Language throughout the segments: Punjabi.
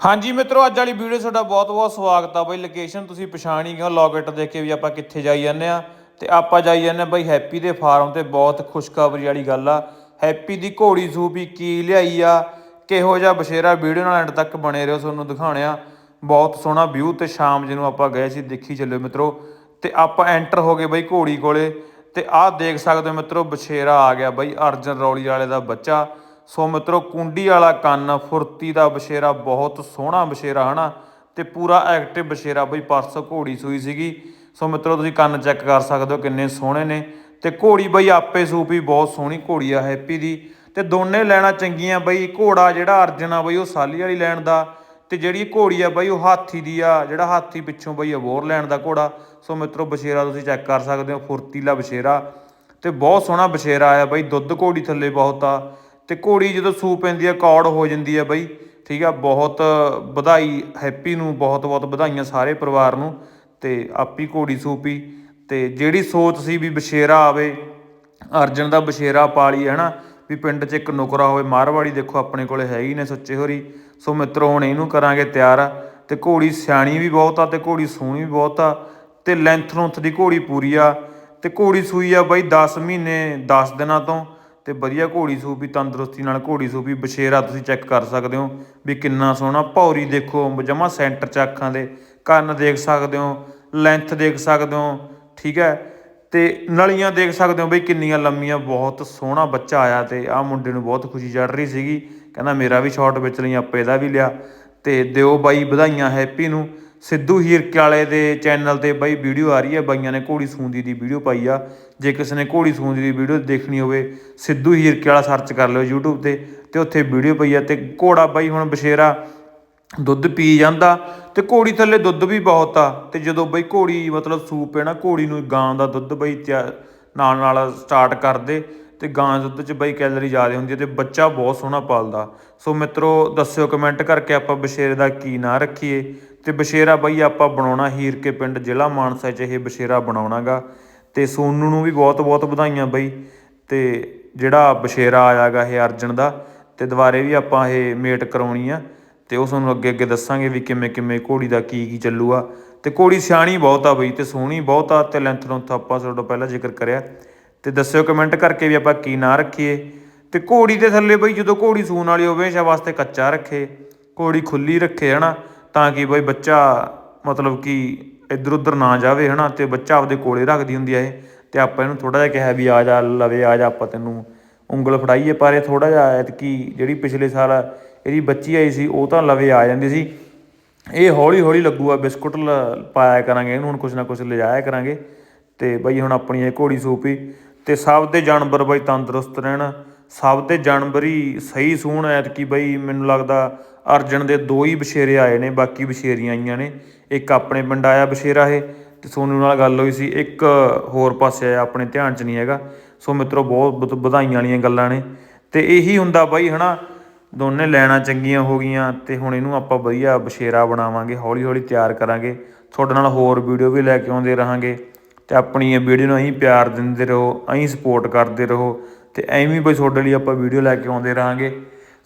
ਹਾਂਜੀ ਮਿੱਤਰੋ, ਅੱਜ ਵਾਲੀ ਵੀਡੀਓ ਤੁਹਾਡਾ ਬਹੁਤ-ਬਹੁਤ ਸਵਾਗਤ ਆ। ਬਈ ਲੋਕੇਸ਼ਨ ਤੁਸੀਂ ਪਛਾਣ ਹੀ ਗਏ ਹੋ ਲੋਕੇਟ ਦੇਖ ਕੇ ਵੀ ਆਪਾਂ ਕਿੱਥੇ ਜਾਈ ਜਾਂਦੇ ਆ ਤੇ ਆਪਾਂ ਜਾਈ ਜਾਂਦੇ ਆ ਬਈ ਹੈਪੀ ਦੇ ਫਾਰਮ ਤੇ, ਬਹੁਤ ਖੁਸ਼ਖਬਰੀ ਵਾਲੀ ਗੱਲ ਆ। ਹੈਪੀ ਦੀ ਘੋੜੀ ਸੂਪੀ ਕੀ ਲਿਆਈ ਆ, ਕਿਹੋ ਜਿਹਾ ਬਸ਼ੇਰਾ ਵੀਡੀਓ ਨਾਲ ਐਂਡ ਤੱਕ ਬਣੇ ਰਹੋ, ਤੁਹਾਨੂੰ ਦਿਖਾਉਣਿਆ ਬਹੁਤ ਸੋਹਣਾ ਵਿਊ ਤੇ ਸ਼ਾਮ ਜਿਹਨੂੰ ਆਪਾਂ ਗਏ ਸੀ, ਦੇਖੀ ਚੱਲਿਓ ਮਿੱਤਰੋ। ਤੇ ਆਪਾਂ ਐਂਟਰ ਹੋ ਗਏ ਬਈ ਘੋੜੀ ਕੋਲੇ। ਤੇ ਆਹ ਦੇਖ ਸਕਦੇ ਹੋ ਮਿੱਤਰੋ ਬਸ਼ੇਰਾ ਆ ਗਿਆ ਬਈ ਅਰਜਨ ਰੌਲੀ ਵਾਲੇ ਦਾ ਬੱਚਾ। ਸੋ ਮਿੱਤਰੋ, ਕੁੰਡੀ ਵਾਲਾ ਕੰਨ, ਫੁਰਤੀ ਦਾ ਬਸ਼ੇਰਾ, ਬਹੁਤ ਸੋਹਣਾ ਬਸ਼ੇਰਾ, ਹਨਾ? ਤੇ ਪੂਰਾ ਐਕਟਿਵ ਬਸ਼ੇਰਾ ਬਈ, ਪਰਸੋਂ ਘੋੜੀ ਸੂਈ ਸੀਗੀ। ਸੋ ਮਿੱਤਰੋ, ਤੁਸੀਂ ਕੰਨ ਚੈੱਕ ਕਰ ਸਕਦੇ ਹੋ ਕਿੰਨੇ ਸੋਹਣੇ ਨੇ। ਤੇ ਘੋੜੀ ਬਈ, ਆਪੇ ਸੂਪੀ, ਬਹੁਤ ਸੋਹਣੀ ਘੋੜੀ ਆ, ਹੈਪੀ ਦੀ। ਤੇ ਦੋਨੇ ਲੈਣਾ ਚੰਗੀਆਂ ਬਈ, ਘੋੜਾ ਜਿਹੜਾ ਅਰਜਨ ਆ ਬਈ, ਉਹ ਸਾਲੀ ਵਾਲੀ ਲੈਣ ਦਾ। ਤੇ ਜਿਹੜੀ ਘੋੜੀ ਆ ਬਈ, ਉਹ ਹਾਥੀ ਦੀ ਆ, ਜਿਹੜਾ ਹਾਥੀ ਪਿੱਛੋਂ ਬਈ ਅਬੋਰ ਲੈਣ ਦਾ ਘੋੜਾ। ਸੋ ਮਿੱਤਰੋ, ਬਸ਼ੇਰਾ ਤੁਸੀਂ ਚੈੱਕ ਕਰ ਸਕਦੇ ਹੋ, ਫੁਰਤੀਲਾ ਬਸ਼ੇਰਾ। ਤੇ ਬਹੁਤ ਸੋਹਣਾ ਬਸ਼ੇਰਾ ਆਇਆ ਬਈ, ਦੁੱਧ ਘੋੜੀ ਥੱਲੇ ਬਹੁਤ ਆ। ਤੇ ਘੋੜੀ ਜਦੋਂ ਸੂ ਪੈਂਦੀ ਆ, ਕੌੜ ਹੋ ਜਾਂਦੀ ਆ ਬਈ। ਠੀਕ ਆ, ਬਹੁਤ ਵਧਾਈ, ਹੈਪੀ ਨੂੰ ਬਹੁਤ ਬਹੁਤ ਵਧਾਈਆਂ ਸਾਰੇ ਪਰਿਵਾਰ ਨੂੰ ਤੇ ਆਪੀ ਘੋੜੀ ਸੂਪੀ। ਤੇ ਜਿਹੜੀ ਸੋਚ ਸੀ ਵੀ ਬਸ਼ੇਰਾ ਆਵੇ, ਅਰਜਨ ਦਾ ਬਸ਼ੇਰਾ ਪਾਲੀ ਹੈ ਨਾ ਵੀ ਪਿੰਡ 'ਚ ਇੱਕ ਨੁਕਰਾ ਹੋਵੇ ਮਾਰਵਾੜੀ ਦੇਖੋ ਆਪਣੇ ਕੋਲੇ ਹੈ ਹੀ ਨੇ ਸੱਚੇ ਹੋਰੀ। ਸੋ ਮਿੱਤਰੋ, ਹੁਣ ਇਹਨੂੰ ਕਰਾਂਗੇ ਤਿਆਰ ਤੇ ਘੋੜੀ ਸਿਆਣੀ ਵੀ ਬਹੁਤ ਆ, ਤੇ ਘੋੜੀ ਸੋਹਣੀ ਵੀ ਬਹੁਤ ਆ, ਤੇ ਲੈਂਥ ਲੁੰਥ ਦੀ ਘੋੜੀ ਪੂਰੀ ਆ। ਤੇ ਘੋੜੀ ਸੂਈ ਆ ਬਾਈ 10 ਮਹੀਨੇ 10 ਦਿਨਾਂ ਤੋਂ। ਤੇ ਵਧੀਆ ਘੋੜੀ ਸੂਪੀ, ਤੰਦਰੁਸਤੀ ਨਾਲ ਘੋੜੀ ਸੂਪੀ, ਬਛੇਰਾ ਤੁਸੀਂ ਚੈੱਕ ਕਰ ਸਕਦੇ ਹੋ ਵੀ ਕਿੰਨਾ ਸੋਹਣਾ। ਭੌਰੀ ਦੇਖੋ, ਜਮਾ ਸੈਂਟਰ ਚ ਅੱਖਾਂ ਦੇ, ਕੰਨ ਦੇਖ ਸਕਦੇ ਹੋ ਲੈਂਥ ਦੇਖ ਸਕਦੇ ਹੋ, ਠੀਕ ਹੈ। ਤੇ ਨਲੀਆਂ ਦੇਖ ਸਕਦੇ ਹੋ ਬਈ ਕਿੰਨੀਆਂ ਲੰਮੀਆਂ, ਬਹੁਤ ਸੋਹਣਾ ਬੱਚਾ ਆਇਆ ਤੇ ਆਹ ਮੁੰਡੇ ਨੂੰ ਬਹੁਤ ਖੁਸ਼ੀ ਚੜ ਰਹੀ ਸੀਗੀ। ਕਹਿੰਦਾ ਮੇਰਾ ਵੀ ਸ਼ਾਟ ਵਿੱਚ ਲਈ, ਆਪੇ ਦਾ ਵੀ ਲਿਆ। ਤੇ ਦਿਓ ਬਾਈ ਵਧਾਈਆਂ ਹੈਪੀ ਨੂੰ। ਸਿੱਧੂ ਹੀਰਕੇ ਵਾਲੇ ਦੇ ਚੈਨਲ ਤੇ ਬਾਈ ਵੀਡੀਓ ਆ ਰਹੀ ਹੈ, ਬਾਈਆਂ ਨੇ ਘੋੜੀ ਸੂੰਦੀ ਦੀ ਵੀਡੀਓ ਪਾਈ ਆ। ਜੇ ਕਿਸੇ ਨੇ ਘੋੜੀ ਸੂੰਦੀ ਦੀ ਵੀਡੀਓ ਦੇਖਣੀ ਹੋਵੇ, ਸਿੱਧੂ ਹੀਰਕੇ ਵਾਲਾ ਸਰਚ ਕਰ ਲਿਓ YouTube ਤੇ ਤੇ ਉੱਥੇ ਵੀਡੀਓ ਪਈ ਆ, ਤੇ ਘੋੜਾ ਬਾਈ ਹੁਣ ਬਸ਼ੇਰਾ ਦੁੱਧ ਪੀ ਜਾਂਦਾ, ਤੇ ਘੋੜੀ ਥੱਲੇ ਦੁੱਧ ਵੀ ਬਹੁਤ ਆ, ਤੇ ਜਦੋਂ ਬਈ ਘੋੜੀ ਮਤਲਬ ਸੂਪ ਹੈ ਨਾ, ਘੋੜੀ ਨੂੰ ਗਾਂ ਦਾ ਦੁੱਧ ਬਈ ਤਿਆ- ਨਾਲ ਨਾਲ ਸਟਾਰਟ ਕਰਦੇ, ਤੇ ਗਾਂ ਦੇ ਦੁੱਧ 'ਚ ਬਈ ਕੈਲਰੀ ਜ਼ਿਆਦਾ ਹੁੰਦੀ ਹੈ ਤੇ ਬੱਚਾ ਬਹੁਤ ਸੋਹਣਾ ਪਾਲਦਾ। ਸੋ ਮਿੱਤਰੋ, ਦੱਸਿਓ ਕਮੈਂਟ ਕਰਕੇ ਆਪਾਂ ਬਸ਼ੇਰੇ ਦਾ ਕੀ ਨਾਂ ਰੱਖੀਏ, ਤੇ ਬਸ਼ੇਰਾ ਬਈ ਆਪਾਂ ਬਣਾਉਣਾ ਹੀਰ ਕੇ ਪਿੰਡ ਜ਼ਿਲ੍ਹਾ ਮਾਨਸਾ 'ਚ, ਇਹ ਬਸ਼ੇਰਾ ਬਣਾਉਣਾਗਾ। ਅਤੇ ਸੋਨੂੰ ਨੂੰ ਵੀ ਬਹੁਤ ਬਹੁਤ ਵਧਾਈਆਂ ਬਈ। ਅਤੇ ਜਿਹੜਾ ਬਛੇਰਾ ਆਇਆ ਗਾ ਇਹ ਅਰਜਨ ਦਾ ਅਤੇ ਦੁਬਾਰੇ ਵੀ ਆਪਾਂ ਇਹ ਮੇਟ ਕਰਾਉਣੀ ਆ। ਅਤੇ ਉਹ ਤੁਹਾਨੂੰ ਅੱਗੇ ਅੱਗੇ ਦੱਸਾਂਗੇ ਵੀ ਕਿਵੇਂ ਕਿਵੇਂ ਘੋੜੀ ਦਾ ਕੀ ਕੀ ਚੱਲੂਗਾ। ਅਤੇ ਘੋੜੀ ਸਿਆਣੀ ਬਹੁਤ ਆ ਬਈ ਅਤੇ ਸੋਹਣੀ ਬਹੁਤ ਆ ਅਤੇ ਲੈਂਥ ਨੂੰ ਆਪਾਂ ਤੁਹਾਡਾ ਪਹਿਲਾਂ ਜ਼ਿਕਰ ਕਰਿਆ। ਅਤੇ ਦੱਸਿਓ ਕਮੈਂਟ ਕਰਕੇ ਵੀ ਆਪਾਂ ਕੀ ਨਾਂ ਰੱਖੀਏ। ਅਤੇ ਘੋੜੀ ਦੇ ਥੱਲੇ ਬਈ ਜਦੋਂ ਘੋੜੀ ਸੂਣ ਵਾਲੀ ਹੋਵੇ, ਹਮੇਸ਼ਾ ਵਾਸਤੇ ਕੱਚਾ ਰੱਖੇ। ਘੋੜੀ ਖੁੱਲੀ ਰੱਖੇ ਹਨਾ, ਤਾਂ ਕਿ ਬਈ ਬੱਚਾ ਮਤਲਬ ਕਿ ਇੱਧਰ ਉੱਧਰ ਨਾ ਜਾਵੇ ਹੈ ਨਾ ਅਤੇ ਬੱਚਾ ਆਪਦੇ ਕੋਲੇ ਰੱਖਦੀ ਹੁੰਦੀ ਹੈ ਇਹ ਅਤੇ ਆਪਾਂ ਇਹਨੂੰ ਥੋੜ੍ਹਾ ਜਿਹਾ ਕਿਹਾ ਵੀ ਆ ਜਾ, ਲਵੇ, ਆ ਜਾ, ਆਪਾਂ ਤੈਨੂੰ ਉਂਗਲ ਫੜਾਈਏ, ਪਰ ਇਹ ਥੋੜ੍ਹਾ ਜਿਹਾ ਐਤਕੀ ਜਿਹੜੀ ਪਿਛਲੇ ਸਾਲ ਇਹਦੀ ਬੱਚੀ ਆਈ ਸੀ, ਉਹ ਤਾਂ ਲਵੇ ਆ ਜਾਂਦੀ ਸੀ। ਇਹ ਹੌਲੀ ਹੌਲੀ ਲੱਗੂਗਾ, ਬਿਸਕੁਟ ਲ- ਪਾਇਆ ਕਰਾਂਗੇ ਇਹਨੂੰ, ਹੁਣ ਕੁਛ ਨਾ ਕੁਛ ਲਿਜਾਇਆ ਕਰਾਂਗੇ। ਅਤੇ ਬਈ ਹੁਣ ਆਪਣੀ ਇਹ ਘੋੜੀ ਸੂਪੀ ਅਤੇ ਸਭ ਦੇ ਜਾਨਵਰ ਬਈ ਤੰਦਰੁਸਤ ਰਹਿਣ। ਸਭ ਦੇ ਜਾਨਵਰ ਹੀ ਸਹੀ ਸੂਣ ਐਤਕੀ ਬਈ, ਮੈਨੂੰ ਲੱਗਦਾ ਅਰਜਨ ਦੇ ਦੋ ਹੀ ਬਸ਼ੇਰੇ ਆਏ ਨੇ, ਬਾਕੀ ਬਸ਼ੇਰੀਆਂ ਆਈਆਂ ਨੇ। ਇੱਕ ਆਪਣੇ ਪਿੰਡ ਆਇਆ ਬਸ਼ੇਰਾ ਇਹ, ਤੇ ਸੋਨੂ ਨਾਲ ਗੱਲ ਹੋਈ ਸੀ। ਇੱਕ ਹੋਰ ਪਾਸੇ ਆਇਆ, ਆਪਣੇ ਧਿਆਨ 'ਚ ਨਹੀਂ ਹੈਗਾ। ਸੋ ਮਿੱਤਰੋ, ਬਹੁਤ ਬਹੁਤ ਵਧਾਈਆਂ ਵਾਲੀਆਂ ਗੱਲਾਂ ਨੇ। ਤੇ ਇਹੀ ਹੁੰਦਾ ਬਾਈ, ਹਨਾ, ਦੋਨੇ ਲੈਣਾ ਚੰਗੀਆਂ ਹੋ ਗਈਆਂ, ਤੇ ਹੁਣ ਇਹਨੂੰ ਆਪਾਂ ਵਧੀਆ ਬਸ਼ੇਰਾ ਬਣਾਵਾਂਗੇ ਹੌਲੀ ਹੌਲੀ ਤਿਆਰ ਕਰਾਂਗੇ। ਤੁਹਾਡੇ ਨਾਲ ਹੋਰ ਵੀਡੀਓ ਵੀ ਲੈ ਕੇ ਆਉਂਦੇ ਰਹਾਂਗੇ। ਤੇ ਆਪਣੀ ਇਹ ਵੀਡੀਓ ਨੂੰ ਅਸੀਂ ਪਿਆਰ ਦਿੰਦੇ ਰਹੋ, ਅਸੀਂ ਸਪੋਰਟ ਕਰਦੇ ਰਹੋ। ਤੇ ਐਵੇਂ ਬਈ ਤੁਹਾਡੇ ਲਈ ਆਪਾਂ ਵੀਡੀਓ ਲੈ ਕੇ ਆਉਂਦੇ ਰਹਾਂਗੇ।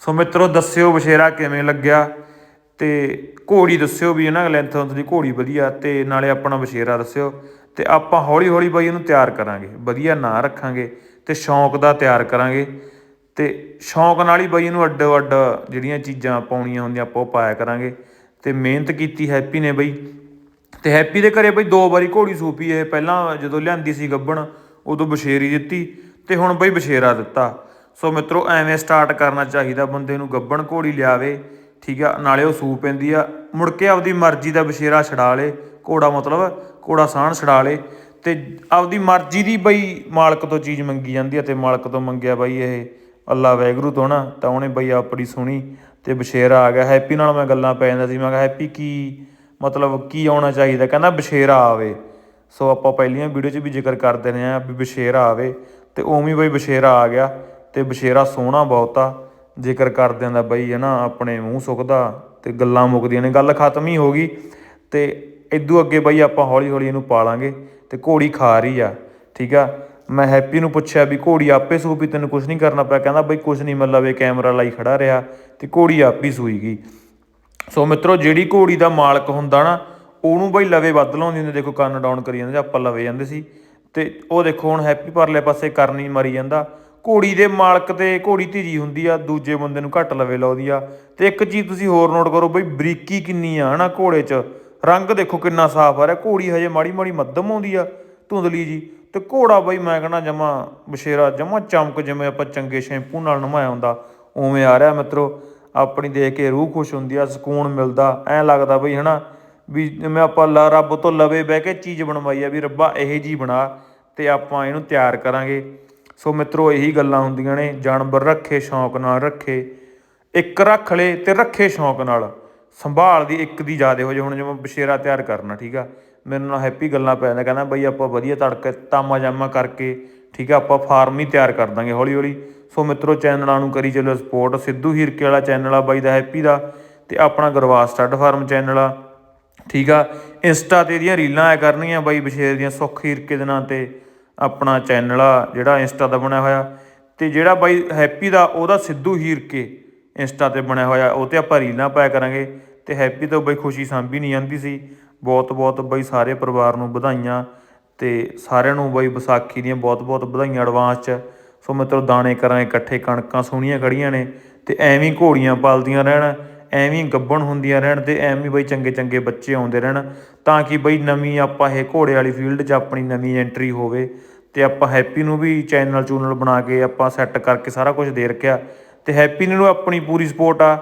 ਸੋ ਮਿੱਤਰੋ, ਦੱਸਿਓ ਬਸ਼ੇਰਾ ਕਿਵੇਂ ਲੱਗਿਆ ਤੇ ਘੋੜੀ ਦੱਸਿਓ ਵੀ ਇਹਨਾਂ ਲੈਂਥ ਦੀ ਘੋੜੀ ਵਧੀਆ ਤੇ ਨਾਲੇ ਆਪਣਾ ਬਸ਼ੇਰਾ ਦੱਸਿਓ ਤੇ ਆਪਾਂ ਹੌਲੀ ਹੌਲੀ ਬਾਈ ਇਹਨੂੰ ਤਿਆਰ ਕਰਾਂਗੇ। ਵਧੀਆ ਨਾਂ ਰੱਖਾਂਗੇ ਤੇ ਸ਼ੌਂਕ ਦਾ ਤਿਆਰ ਕਰਾਂਗੇ ਤੇ ਸ਼ੌਂਕ ਨਾਲ ਹੀ ਬਾਈ ਇਹਨੂੰ ਅੱਡੋ ਅੱਡ ਜਿਹੜੀਆਂ ਚੀਜ਼ਾਂ ਪਾਉਣੀਆਂ ਹੁੰਦੀਆਂ ਆਪਾਂ ਉਹ ਪਾਇਆ ਕਰਾਂਗੇ ਤੇ ਮਿਹਨਤ ਕੀਤੀ ਹੈਪੀ ਨੇ ਬਈ। ਤੇ ਹੈਪੀ ਦੇ ਘਰੇ ਬਈ ਦੋ ਵਾਰੀ ਘੋੜੀ ਸੂਪੀ ਇਹ। ਪਹਿਲਾਂ ਜਦੋਂ ਲਿਆਂਦੀ ਸੀ ਗੱਬਣ, ਉਦੋਂ ਬਸ਼ੇਰੀ ਦਿੱਤੀ। ਤੇ ਹੁਣ ਬਈ ਬਸ਼ੇਰਾ ਦਿੱਤਾ। ਸੋ ਮਿੱਤਰੋ, ਐਵੇਂ ਸਟਾਰਟ ਕਰਨਾ ਚਾਹੀਦਾ ਬੰਦੇ ਨੂੰ, ਗੱਬਣ ਘੋੜੀ ਲਿਆਵੇ, ਠੀਕ ਆ, ਨਾਲੇ ਉਹ ਸੂ ਪੈਂਦੀ ਆ। ਮੁੜ ਕੇ ਆਪਦੀ ਮਰਜ਼ੀ ਦਾ ਬਸ਼ੇਰਾ ਛਡਾ ਲੇ, ਘੋੜਾ ਮਤਲਬ ਘੋੜਾ ਸਾਹਣ ਛਡਾ ਲੇ। ਤੇ ਆਪਦੀ ਮਰਜ਼ੀ ਦੀ ਬਈ ਮਾਲਕ ਤੋਂ ਚੀਜ਼ ਮੰਗੀ ਜਾਂਦੀ ਆ ਤੇ ਮਾਲਕ ਤੋਂ ਮੰਗਿਆ ਬਈ ਇਹ ਅੱਲਾ ਵੈਗਰੂ ਤੋਂ ਨਾ, ਤਾਂ ਉਹਨੇ ਬਈ ਆਪਣੀ ਸੁਣੀ ਤੇ ਬਸ਼ੇਰਾ ਆ ਗਿਆ। ਹੈਪੀ ਨਾਲ ਮੈਂ ਗੱਲਾਂ ਪੈ ਜਾਂਦਾ ਸੀ, ਮੈਂ ਕਿਹਾ ਹੈਪੀ ਕੀ ਮਤਲਬ ਕੀ ਆਉਣਾ ਚਾਹੀਦਾ? ਕਹਿੰਦਾ ਬਸ਼ੇਰਾ ਆਵੇ। ਸੋ ਆਪਾਂ ਪਹਿਲੀਆਂ ਵੀਡੀਓ 'ਚ ਵੀ ਜ਼ਿਕਰ ਕਰਦੇ ਰਹੇ ਆ ਵੀ ਬਸ਼ੇਰਾ ਆਵੇ। ਤੇ ਉਵੇਂ ਬਈ ਬਸ਼ੇਰਾ ਆ ਗਿਆ ਤੇ ਬਸ਼ੇਰਾ ਸੋਹਣਾ ਬਹੁਤਾ ਆ। ਜ਼ਿਕਰ ਕਰਦਿਆਂ ਦਾ ਬਈ ਹੈ ਨਾ ਆਪਣੇ ਮੂੰਹ ਸੁੱਕਦਾ ਤੇ ਗੱਲਾਂ ਮੁੱਕਦੀਆਂ ਨੇ, ਗੱਲ ਖਤਮ ਹੀ ਹੋ ਗਈ ਤੇ ਇਦੋਂ ਅੱਗੇ ਬਈ ਆਪਾਂ ਹੌਲੀ ਹੌਲੀ ਇਹਨੂੰ ਪਾਲਾਂਗੇ ਤੇ ਘੋੜੀ ਖਾ ਰਹੀ ਆ, ਠੀਕ ਆ? ਮੈਂ ਹੈਪੀ ਨੂੰ ਪੁੱਛਿਆ ਵੀ ਘੋੜੀ ਆਪੇ ਸੂ ਵੀ ਤੈਨੂੰ ਕੁਝ ਨਹੀਂ ਕਰਨਾ ਪਿਆ, ਕਹਿੰਦਾ ਬਈ ਕੁਝ ਨਹੀਂ, ਮਤਲਬ ਇਹ ਕੈਮਰਾ ਲਾਈ ਖੜਾ ਰਿਹਾ ਤੇ ਘੋੜੀ ਆਪ ਹੀ ਸੂਈ ਗਈ। ਸੋ ਮਿੱਤਰੋ, ਜਿਹੜੀ ਘੋੜੀ ਦਾ ਮਾਲਕ ਹੁੰਦਾ ਨਾ, ਉਹਨੂੰ ਬਈ ਲਵੇ ਵੱਧ ਲਾਉਂਦੀ ਹੁੰਦੇ, ਦੇਖੋ ਕੰਨ ਡਾਊਨ ਕਰੀ ਜਾਂਦੇ, ਆਪਾਂ ਲਵੇ ਜਾਂਦੇ ਸੀ। ਤੇ ਉਹ ਦੇਖੋ ਹੁਣ ਹੈਪੀ ਪਰਲੇ ਪਾਸੇ ਕਰਨੀ ਮਰੀ ਜਾਂਦਾ। ਘੋੜੀ ਦੇ ਮਾਲਕ ਤੇ ਘੋੜੀ ਧੀਜੀ ਹੁੰਦੀ ਆ, ਦੂਜੇ ਬੰਦੇ ਨੂੰ ਘੱਟ ਲਵੇ ਲਾਉਂਦੀ ਆ। ਤੇ ਇੱਕ ਚੀਜ਼ ਤੁਸੀਂ ਹੋਰ ਨੋਟ ਕਰੋ ਬਈ ਬਰੀਕੀ ਕਿੰਨੀ ਆ, ਹਨਾ ਘੋੜੇ 'ਚ? ਰੰਗ ਦੇਖੋ ਕਿੰਨਾ ਸਾਫ਼ ਆ ਰਿਹਾ, ਘੋੜੀ ਹਜੇ ਮਾੜੀ ਮਾੜੀ ਮੱਧਮ ਆਉਂਦੀ ਆ ਧੁੰਦਲੀ ਜੀ। ਤੇ ਘੋੜਾ ਬਈ ਮੈਂ ਕਹਿੰਦਾ ਜਮਾ ਬਸ਼ੇਰਾ ਜਮਾ ਚਮਕ ਜਿਵੇਂ ਆਪਾਂ ਚੰਗੇ ਸ਼ੈਂਪੂ ਨਾਲ ਨਮਾਇਆ ਹੁੰਦਾ, ਉਵੇਂ ਆ ਰਿਹਾ ਮਿੱਤਰੋ। ਆਪਣੀ ਦੇਖ ਕੇ ਰੂਹ ਖੁਸ਼ ਹੁੰਦੀ ਆ, ਸਕੂਨ ਮਿਲਦਾ, ਐਂ ਲੱਗਦਾ ਬਈ ਹਨਾ ਵੀ ਜਿਵੇਂ ਆਪਾਂ ਲ- ਰੱਬ ਤੋਂ ਲਵੇ ਬਹਿ ਕੇ ਚੀਜ਼ ਬਣਵਾਈ ਆ ਵੀ ਰੱਬਾ ਇਹੇ ਜੀ ਬਣਾ ਤੇ ਆਪਾਂ ਇਹਨੂੰ ਤਿਆਰ ਕਰਾਂਗੇ। ਸੋ ਮਿੱਤਰੋ, ਇਹੀ ਗੱਲਾਂ ਹੁੰਦੀਆਂ ਨੇ। ਜਾਨਵਰ ਰੱਖੇ, ਸ਼ੌਂਕ ਨਾਲ ਰੱਖੇ। ਇੱਕ ਰੱਖ ਲੇ ਤੇ ਰੱਖੇ ਸ਼ੌਂਕ ਨਾਲ। ਸੰਭਾਲ ਦੀ ਇੱਕ ਦੀ ਜ਼ਿਆਦੇ ਹੋ ਜੇ। ਹੁਣ ਜਿਵੇਂ ਬਸ਼ੇਰਾ ਤਿਆਰ ਕਰਨਾ, ਠੀਕ ਆ। ਮੇਰੇ ਨਾਲ ਹੈਪੀ ਗੱਲਾਂ ਪੈ ਜਾਂਦਾ ਕਹਿੰਦਾ ਬਈ ਆਪਾਂ ਵਧੀਆ ਤੜਕੇ ਤਾਮਾ ਜਾਮਾ ਕਰਕੇ, ਠੀਕ ਆ, ਆਪਾਂ ਫਾਰਮ ਹੀ ਤਿਆਰ ਕਰ ਦਾਂਗੇ ਹੌਲੀ ਹੌਲੀ। ਸੋ ਮਿੱਤਰੋ, ਚੈਨਲਾਂ ਨੂੰ ਕਰੀ ਚੱਲੋ ਸਪੋਰਟ ਸਿੱਧੂ ਹੀਰਕੇ ਵਾਲਾ ਚੈਨਲ ਆ ਬਾਈ ਦਾ ਹੈਪੀ ਦਾ। ਤੇ ਆਪਣਾ ਗਰਵਾਸ ਸਟੱਡ ਫਾਰਮ ਚੈਨਲ ਆ। ਠੀਕ ਆ? ਇੰਸਟਾ ਤੇ ਇਹਦੀਆਂ ਰੀਲਾਂ ਆਇਆ ਕਰਨੀਆਂ ਬਾਈ ਬਸ਼ੇਰ ਦੀਆਂ, ਸੁੱਖ ਹੀਰਕੇ ਦੇ ਨਾਂ ਤੇ ਆਪਣਾ ਚੈਨਲ ਆ ਜਿਹੜਾ ਇੰਸਟਾ ਦਾ ਬਣਿਆ ਹੋਇਆ। ਤੇ ਜਿਹੜਾ ਬਾਈ ਹੈਪੀ ਦਾ, ਉਹਦਾ ਸਿੱਧੂ ਹੀਰਕੇ ਇੰਸਟਾ ਤੇ ਬਣਿਆ ਹੋਇਆ। ਉਹ ਤੇ ਆਪਾਂ ਰੀਲਾਂ ਪਾਇਆ ਕਰਾਂਗੇ। ਤੇ ਹੈਪੀ ਤੋਂ ਬਾਈ ਖੁਸ਼ੀ ਸਾਂਭੀ ਨਹੀਂ ਜਾਂਦੀ ਸੀ। ਬਹੁਤ ਬਹੁਤ ਬਾਈ ਸਾਰੇ ਪਰਿਵਾਰ ਨੂੰ ਵਧਾਈਆਂ ਤੇ ਸਾਰਿਆਂ ਨੂੰ ਬਾਈ ਵਿਸਾਖੀ ਦੀਆਂ ਬਹੁਤ ਬਹੁਤ ਵਧਾਈਆਂ ਐਡਵਾਂਸ ਚ। ਸੋ ਮਿੱਤਰੋ, ਦਾਣੇ ਕਰਾਂ ਇਕੱਠੇ, ਕਣਕਾਂ ਸੋਹਣੀਆਂ ਖੜੀਆਂ ਨੇ ਤੇ ਐਵੇਂ ਘੋੜੀਆਂ ਪਾਲਦੀਆਂ ਰਹਿਣ। ਐਵੇਂ ਗੱਬਣ ਹੁੰਦੀਆਂ ਰਹਿਣ ਤੇ ਐਵੇਂ ਬਈ ਚੰਗੇ ਚੰਗੇ ਬੱਚੇ ਆਉਂਦੇ ਰਹਿਣ, ਤਾਂ ਕਿ ਬਈ ਨਵੀਂ ਆਪਾਂ ਇਹ ਘੋੜੇ ਵਾਲੀ ਫੀਲਡ 'ਚ ਆਪਣੀ ਨਵੀਂ ਐਂਟਰੀ ਹੋਵੇ ਤੇ ਆਪਾਂ ਹੈਪੀ ਨੂੰ ਵੀ ਚੈਨਲ ਚੂਨਲ ਬਣਾ ਕੇ ਆਪਾਂ ਸੈੱਟ ਕਰਕੇ ਸਾਰਾ ਕੁਝ ਦੇ ਰੱਖਿਆ। ਤੇ ਹੈਪੀ ਨੂੰ ਆਪਣੀ ਪੂਰੀ ਸਪੋਰਟ ਆ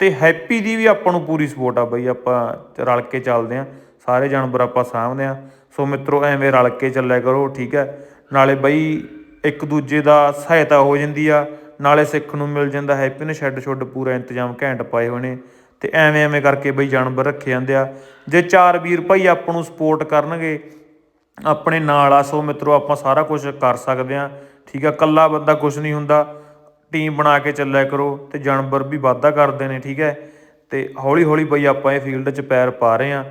ਤੇ ਹੈਪੀ ਦੀ ਵੀ ਆਪਾਂ ਨੂੰ ਪੂਰੀ ਸਪੋਰਟ ਆ ਬਈ ਆਪਾਂ ਰਲ ਕੇ ਚੱਲਦੇ ਆ, ਸਾਰੇ ਜਾਨਵਰ ਆਪਾਂ ਸਾਂਭਦੇ ਆ। ਸੋ ਮਿੱਤਰੋ, ਐਵੇਂ ਰਲ ਕੇ ਚੱਲਿਆ ਕਰੋ, ਠੀਕ ਹੈ? ਨਾਲੇ ਬਈ ਇੱਕ ਦੂਜੇ ਦਾ ਸਹਾਇਤਾ ਹੋ ਜਾਂਦੀ ਆ ਨਾਲੇ ਸਿੱਖ ਨੂੰ ਮਿਲ ਜਾਂਦਾ ਹੈਪੀ ਸ਼ੈੱਡ ਸ਼ੁੱਡ ਪੂਰਾ ਇੰਤਜ਼ਾਮ ਘੈਂਟ ਪਾਏ ਹੋਏ ਨੇ ਤੇ ਐਵੇਂ ਐਵੇਂ ਕਰਕੇ ਬਈ ਜਾਨਵਰ ਰੱਖੇ ਜਾਂਦੇ ਆ। ਜੇ ਚਾਰ ਵੀਰ ਭਾਈ ਆਪਾਂ ਨੂੰ ਸਪੋਰਟ ਕਰਨਗੇ, ਆਪਣੇ ਨਾਲ ਆ, ਸੋ ਮਿੱਤਰੋ ਆਪਾਂ ਸਾਰਾ ਕੁਝ ਕਰ ਸਕਦੇ ਆ। ਠੀਕ ਆ ਕੱਲਾ ਬੰਦਾ ਕੁਝ ਨਹੀਂ ਹੁੰਦਾ। ਟੀਮ ਬਣਾ ਕੇ ਚੱਲਿਆ ਕਰੋ ਤੇ ਜਾਨਵਰ ਵੀ ਵਾਧਾ ਕਰਦੇ ਨੇ, ਠੀਕ ਹੈ। ਤੇ ਹੌਲੀ ਹੌਲੀ ਬਈ ਆਪਾਂ ਇਹ ਫੀਲਡ 'ਚ ਪੈਰ ਪਾ ਰਹੇ ਆ।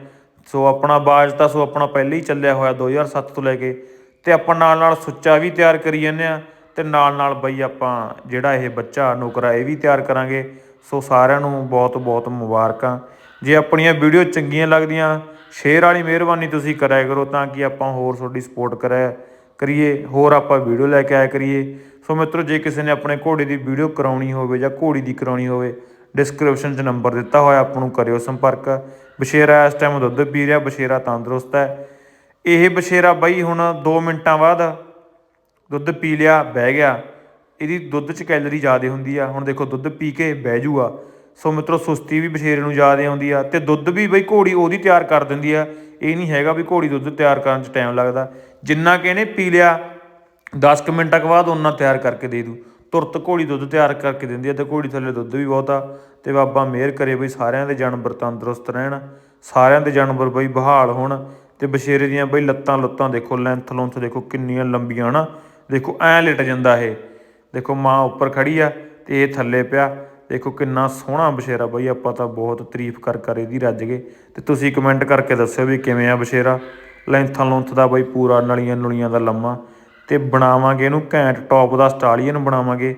ਸੋ ਆਪਣਾ ਬਾਜ ਤਾਂ ਸੋ ਆਪਣਾ ਪਹਿਲੇ ਹੀ ਚੱਲਿਆ ਹੋਇਆ 2007 ਤੋਂ ਲੈ ਕੇ। ਤੇ ਆਪਾਂ ਨਾਲ ਨਾਲ ਸੁੱਚਾ ਵੀ ਤਿਆਰ ਕਰੀ ਜਾਂਦੇ ਆ। ਤੇ ਨਾਲ ਨਾਲ ਬਈ ਆਪਾਂ ਜਿਹੜਾ ਇਹ ਬੱਚਾ, ਨੌਕਰਾ ਇਹ ਵੀ ਤਿਆਰ ਕਰਾਂਗੇ। ਸੋ ਸਾਰਿਆਂ ਨੂੰ ਬਹੁਤ ਬਹੁਤ ਮੁਬਾਰਕਾਂ। ਜੇ ਆਪਣੀਆਂ ਵੀਡੀਓ ਚੰਗੀਆਂ ਲੱਗਦੀਆਂ, ਸ਼ੇਅਰ ਵਾਲੀ ਮਿਹਰਬਾਨੀ ਤੁਸੀਂ ਕਰਿਆ ਕਰੋ ਤਾਂ ਕਿ ਆਪਾਂ ਹੋਰ ਤੁਹਾਡੀ ਸਪੋਰਟ ਕਰਿਆ ਕਰੀਏ, ਹੋਰ ਆਪਾਂ ਵੀਡੀਓ ਲੈ ਕੇ ਆਇਆ ਕਰੀਏ। ਸੋ ਮਿੱਤਰੋ, ਜੇ ਕਿਸੇ ਨੇ ਆਪਣੇ ਘੋੜੇ ਦੀ ਵੀਡੀਓ ਕਰਾਉਣੀ ਹੋਵੇ ਜਾਂ ਘੋੜੀ ਦੀ ਕਰਾਉਣੀ ਹੋਵੇ ਡਿਸਕ੍ਰਿਪਸ਼ਨ 'ਚ ਨੰਬਰ ਦਿੱਤਾ ਹੋਇਆ, ਆਪ ਨੂੰ ਕਰਿਓ ਸੰਪਰਕ। ਬਸ਼ੇਰਾ ਇਸ ਟਾਈਮ ਦੁੱਧ ਪੀ ਰਿਹਾ ਬਸ਼ੇਰਾ ਤੰਦਰੁਸਤ ਹੈ। ਇਹ ਬਸ਼ੇਰਾ ਬਈ ਹੁਣ 2 ਮਿੰਟਾਂ ਬਾਅਦ ਦੁੱਧ ਪੀ ਲਿਆ, ਬਹਿ ਗਿਆ। ਇਹਦੀ ਦੁੱਧ 'ਚ ਕੈਲਰੀ ਜ਼ਿਆਦਾ ਹੁੰਦੀ ਆ। ਹੁਣ ਦੇਖੋ, ਦੁੱਧ ਪੀ ਕੇ ਬਹਿ ਜੂਗਾ। ਸੋ ਮਿੱਤਰੋ, ਸੁਸਤੀ ਵੀ ਬਸ਼ੇਰੇ ਨੂੰ ਜ਼ਿਆਦਾ ਆਉਂਦੀ ਆ ਤੇ ਦੁੱਧ ਵੀ ਬਈ ਘੋੜੀ ਉਹਦੀ ਤਿਆਰ ਕਰ ਦਿੰਦੀ ਆ। ਇਹ ਨਹੀਂ ਹੈਗਾ ਵੀ ਘੋੜੀ ਦੁੱਧ ਤਿਆਰ ਕਰਨ 'ਚ ਟਾਈਮ ਲੱਗਦਾ। ਜਿੰਨਾ ਕਿ ਇਹਨੇ ਪੀ ਲਿਆ 10 ਕੁ ਮਿੰਟਾਂ ਕੁ ਬਾਅਦ ਉਹਨਾਂ ਤਿਆਰ ਕਰਕੇ ਦੇ ਦੂ। ਤੁਰਤ ਘੋੜੀ ਦੁੱਧ ਤਿਆਰ ਕਰਕੇ ਦਿੰਦੀ ਆ ਤੇ ਘੋੜੀ ਥੱਲੇ ਦੁੱਧ ਵੀ ਬਹੁਤ ਆ। ਤੇ ਬਾਬਾ ਮਿਹਰ ਕਰੇ ਬਈ ਸਾਰਿਆਂ ਦੇ ਜਾਨਵਰ ਤੰਦਰੁਸਤ ਰਹਿਣ, ਸਾਰਿਆਂ ਦੇ ਜਾਨਵਰ ਬਈ ਬਹਾਲ ਹੋਣ ਤੇ ਬਸ਼ੇਰੇ ਦੀਆਂ ਬਈ ਲੱਤਾਂ ਲੁੱਤਾਂ ਦੇਖੋ ਲੈਂਥ ਲੁੰਥ ਦੇਖੋ ਕਿੰਨੀਆਂ ਲੰਬੀਆਂ ਹਨਾ। ਦੇਖੋ, ਐ ਲਿਟ ਜਾਂਦਾ ਇਹ। ਦੇਖੋ, ਮਾਂ ਉੱਪਰ ਖੜੀ ਆ ਤੇ ਇਹ ਥੱਲੇ ਪਿਆ। ਦੇਖੋ, ਕਿੰਨਾ ਸੋਹਣਾ ਬਸ਼ੇਰਾ ਬਈ, ਆਪਾਂ ਤਾਂ ਬਹੁਤ ਤਾਰੀਫ ਕਰ ਕਰ ਇਹਦੀ ਰੱਜ ਗਏ। ਤੇ ਤੁਸੀਂ ਕਮੈਂਟ ਕਰਕੇ ਦੱਸਿਓ ਵੀ ਕਿਵੇਂ ਆ ਬਸ਼ੇਰਾ? ਲੈਂਥਾਂ ਲੌਂਥ ਦਾ ਬਈ ਪੂਰਾ, ਨਲੀਆਂ ਨੁਲੀਆਂ ਦਾ ਲੰਮਾ। ਤੇ ਬਣਾਵਾਂਗੇ ਇਹਨੂੰ ਘੈਂਟ ਟੌਪ ਦਾ ਸਟਾਲੀਅਨ ਬਣਾਵਾਂਗੇ।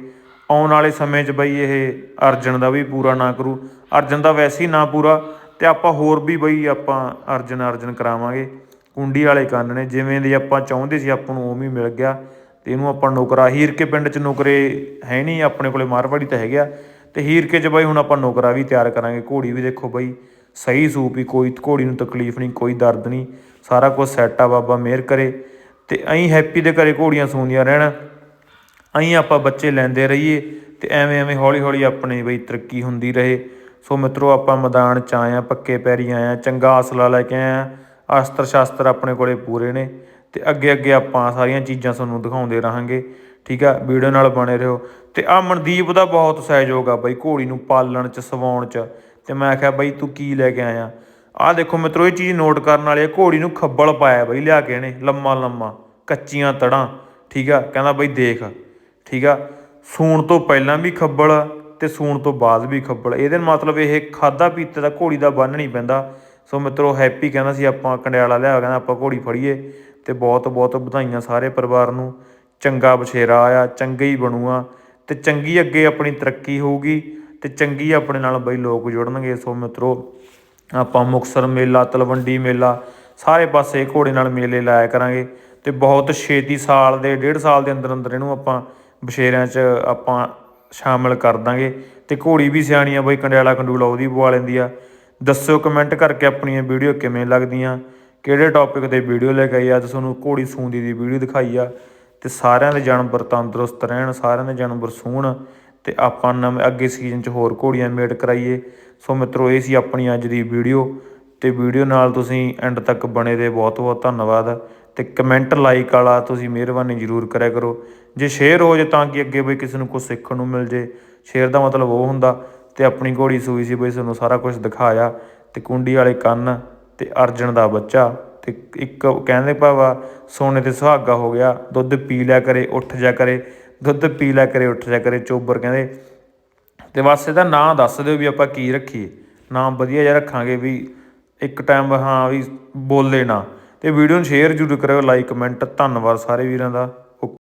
ਆਉਣ ਵਾਲੇ ਸਮੇਂ 'ਚ ਬਈ ਇਹ ਅਰਜਨ ਦਾ ਵੀ ਪੂਰਾ ਨਾ ਕਰੂ। ਅਰਜਨ ਦਾ ਵੈਸੇ ਹੀ ਨਾ ਪੂਰਾ। ਤੇ ਆਪਾਂ ਹੋਰ ਵੀ ਬਈ ਆਪਾਂ ਅਰਜਨ ਅਰਜਨ ਕਰਾਵਾਂਗੇ। ਕੁੰਡੀ ਵਾਲੇ ਕੰਨ ਨੇ, ਜਿਵੇਂ ਦੀ ਆਪਾਂ ਚਾਹੁੰਦੇ ਸੀ, ਆਪਾਂ ਨੂੰ ਉਵੇਂ ਹੀ ਮਿਲ ਗਿਆ। ਤੇ ਇਹਨੂੰ ਆਪਾਂ ਨੌਕਰਾ, ਹੀਰਕੇ ਪਿੰਡ 'ਚ ਨੌਕਰੇ ਹੈ ਨਹੀਂ, ਆਪਣੇ ਕੋਲੇ ਮਾਰਵਾੜੀ ਤਾਂ ਹੈਗਾ ਤੇ ਹੀਰ ਕੇ 'ਚ ਬਾਈ ਹੁਣ ਆਪਾਂ ਨੌਕਰਾ ਵੀ ਤਿਆਰ ਕਰਾਂਗੇ। ਘੋੜੀ ਵੀ ਦੇਖੋ ਬਈ, ਸਹੀ ਸੂਪ ਹੀ, ਕੋਈ ਘੋੜੀ ਨੂੰ ਤਕਲੀਫ ਨਹੀਂ, ਕੋਈ ਦਰਦ ਨਹੀਂ। ਸਾਰਾ ਕੁਝ ਸੈੱਟ ਆ ਬਾਬਾ, ਮਿਹਰ ਕਰੇ। ਤੇ ਐਂ ਹੈਪੀ ਦੇ ਘਰੇ ਘੋੜੀਆਂ ਸੂੰਦੀਆਂ ਰਹਿਣ। ਐਂ ਆਪਾਂ ਬੱਚੇ ਲੈਂਦੇ ਰਹੀਏ ਤੇ ਐਵੇਂ ਐਵੇਂ ਹੌਲੀ ਹੌਲੀ ਆਪਣੀ ਬਈ ਤਰੱਕੀ ਹੁੰਦੀ ਰਹੇ। ਸੋ ਮਿੱਤਰੋ, ਆਪਾਂ ਮੈਦਾਨ ਚ ਆਏ ਆ ਪੱਕੇ ਪੈਰੀ ਆਏ ਆ ਚੰਗਾ ਅਸਲਾ ਲੈ ਕੇ ਆਏ ਆ ਅਸਤਰ ਸ਼ਾਸਤਰ ਆਪਣੇ ਕੋਲੇ ਪੂਰੇ ਨੇ। ਤੇ ਅੱਗੇ ਅੱਗੇ ਆਪਾਂ ਸਾਰੀਆਂ ਚੀਜ਼ਾਂ ਤੁਹਾਨੂੰ ਦਿਖਾਉਂਦੇ ਰਹਾਂਗੇ, ਠੀਕ ਆ? ਵੀਡੀਓ ਨਾਲ ਬਣੇ ਰਹੋ। ਤੇ ਆ ਮਨਦੀਪ ਦਾ ਬਹੁਤ ਸਹਿਯੋਗ ਆ ਬਈ ਘੋੜੀ ਨੂੰ ਪਾਲਣ ਚ, ਸਵਾਉਣ ਚ। ਤੇ ਮੈਂ ਆਖਿਆ ਬਈ ਤੂੰ ਕੀ ਲੈ ਕੇ ਆਇਆ? ਆਹ ਦੇਖੋ ਮਿੱਤਰੋ, ਇਹ ਚੀਜ਼ ਨੋਟ ਕਰਨ ਵਾਲੀ ਆ, ਘੋੜੀ ਨੂੰ ਖੱਬਲ ਪਾਇਆ ਬਈ ਲਿਆ ਕੇ ਇਹਨੇ, ਲੰਮਾ ਲੰਮਾ, ਕੱਚੀਆਂ ਤੜਾਂ, ਠੀਕ ਆ? ਕਹਿੰਦਾ ਬਾਈ ਦੇਖ, ਠੀਕ ਆ? ਸੂਣ ਤੋਂ ਪਹਿਲਾਂ ਵੀ ਖੱਬਲ ਤੇ ਸੂਣ ਤੋਂ ਬਾਅਦ ਵੀ ਖੱਬਲ। ਇਹਦੇ ਮਤਲਬ ਇਹ ਖਾਦਾ ਪੀਤੇ ਦਾ ਘੋੜੀ ਦਾ ਬੰਨ ਨਹੀਂ ਪੈਂਦਾ। ਸੋ ਮਿੱਤਰੋ ਹੈਪੀ ਕਹਿੰਦਾ ਸੀ ਆਪਾਂ, ਕੰਡਿਆਲਾ ਲਿਆ ਕਹਿੰਦਾ ਆਪਾਂ ਘੋੜੀ ਫੜੀਏ। ਤੇ ਬਹੁਤ ਬਹੁਤ ਵਧਾਈਆਂ ਸਾਰੇ ਪਰਿਵਾਰ ਨੂੰ। ਚੰਗਾ ਬਛੇਰਾ ਆਇਆ, ਚੰਗਾ ਹੀ ਬਣੂਗਾ ਤੇ ਚੰਗੀ ਅੱਗੇ ਆਪਣੀ ਤਰੱਕੀ ਹੋਊਗੀ ਤੇ ਚੰਗੀ ਆਪਣੇ ਨਾਲ ਬਈ ਲੋਕ ਜੁੜਨਗੇ। ਸੋ ਮਿੱਤਰੋ, ਆਪਾਂ ਮੁਕਸਰ ਮੇਲਾ, ਤਲਵੰਡੀ ਮੇਲਾ ਸਾਰੇ ਪਾਸੇ ਘੋੜੇ ਨਾਲ ਮੇਲੇ ਲਾਇਆ ਕਰਾਂਗੇ ਤੇ ਬਹੁਤ ਛੇਤੀ ਸਾਲ ਦੇ, ਡੇਢ ਸਾਲ ਦੇ ਅੰਦਰ ਅੰਦਰ ਇਹਨੂੰ ਆਪਾਂ ਬਸ਼ੇਰਿਆਂ 'ਚ ਆਪਾਂ ਸ਼ਾਮਲ ਕਰ ਦਾਂਗੇ। ਤੇ ਘੋੜੀ ਵੀ ਸਿਆਣੀ ਆ ਬਈ, ਕੰਡਿਆਲਾ ਕੰਡੂਲਾ ਉਹਦੀ ਬਵਾ ਲੈਂਦੀ ਆ। ਦੱਸਿਓ ਕਮੈਂਟ ਕਰਕੇ ਆਪਣੀਆਂ ਵੀਡੀਓ ਕਿਵੇਂ ਲੱਗਦੀਆਂ। ਕਿਹੜੇ ਟੌਪਿਕ ਤੇ ਵੀਡੀਓ ਲੈ ਕੇ ਆਈ ਅੱਜ ਤੁਹਾਨੂੰ ਘੋੜੀ ਸੂੰਦੀ ਦੀ ਵੀਡੀਓ ਦਿਖਾਈ ਆ। ਤੇ ਸਾਰਿਆਂ ਦੇ ਜਾਨਵਰ ਤੰਦਰੁਸਤ ਰਹਿਣ, ਸਾਰਿਆਂ ਦੇ ਜਾਨਵਰ ਸੂਣ ਤੇ ਆਪਾਂ ਨਵੇਂ, ਅੱਗੇ ਸੀਜ਼ਨ 'ਚ ਹੋਰ ਘੋੜੀਆਂ ਮੇਟ ਕਰਾਈਏ। ਸੋ ਮਿੱਤਰੋ, ਇਹ ਸੀ ਆਪਣੀ ਅੱਜ ਦੀ ਵੀਡੀਓ ਤੇ ਵੀਡੀਓ ਨਾਲ ਤੁਸੀਂ ਐਂਡ ਤੱਕ ਬਣੇ ਦੇ ਬਹੁਤ ਬਹੁਤ ਧੰਨਵਾਦ ਤੇ ਕਮੈਂਟ ਲਾਈਕ ਵਾਲਾ ਤੁਸੀਂ ਮਿਹਰਬਾਨੀ ਜ਼ਰੂਰ ਕਰਿਆ ਕਰੋ। ਜੇ ਸ਼ੇਅਰ ਹੋ ਜੇ ਤਾਂ ਕਿ ਅੱਗੇ ਬਈ ਕਿਸੇ ਨੂੰ ਕੁਝ ਸਿੱਖਣ ਨੂੰ ਮਿਲ ਜੇ। ਸ਼ੇਅਰ ਦਾ ਮਤਲਬ ਉਹ ਹੁੰਦਾ ਤੇ ਆਪਣੀ ਘੋੜੀ ਸੂਈ ਸੀ ਬਈ ਤੁਹਾਨੂੰ ਸਾਰਾ ਕੁਝ ਦਿਖਾਇਆ ਤੇ ਕੁੰਡੀ ਵਾਲੇ ਕੰਨ ਤੇ ਅਰਜਨ ਦਾ ਬੱਚਾ ਤੇ ਇੱਕ ਕਹਿੰਦੇ ਭਾਵਾ ਸੋਨੇ ਤੇ ਸੁਹਾਗਾ ਹੋ ਗਿਆ, ਦੁੱਧ ਪੀ ਲਿਆ ਕਰੇ, ਉੱਠ ਜਾ ਕਰੇ, ਦੁੱਧ ਪੀ ਲਿਆ ਕਰੇ, ਉੱਠ ਜਾ ਕਰੇ, ਚੋਬਰ ਕਹਿੰਦੇ। ਤੇ ਬਸ ਇਹਦਾ ਨਾਂ ਦੱਸ ਦਿਓ ਵੀ ਆਪਾਂ ਕੀ ਰੱਖੀਏ। ਨਾਮ ਵਧੀਆ ਜਿਹਾ ਰੱਖਾਂਗੇ ਵੀ ਇੱਕ ਟਾਈਮ ਹਾਂ ਵੀ ਬੋਲੇ ਨਾ। ਤੇ ਵੀਡੀਓ ਨੂੰ ਸ਼ੇਅਰ ਜ਼ਰੂਰ ਕਰਿਓ ਲਾਈਕ ਕਮੈਂਟ ਧੰਨਵਾਦ ਸਾਰੇ ਵੀਰਾਂ ਦਾ।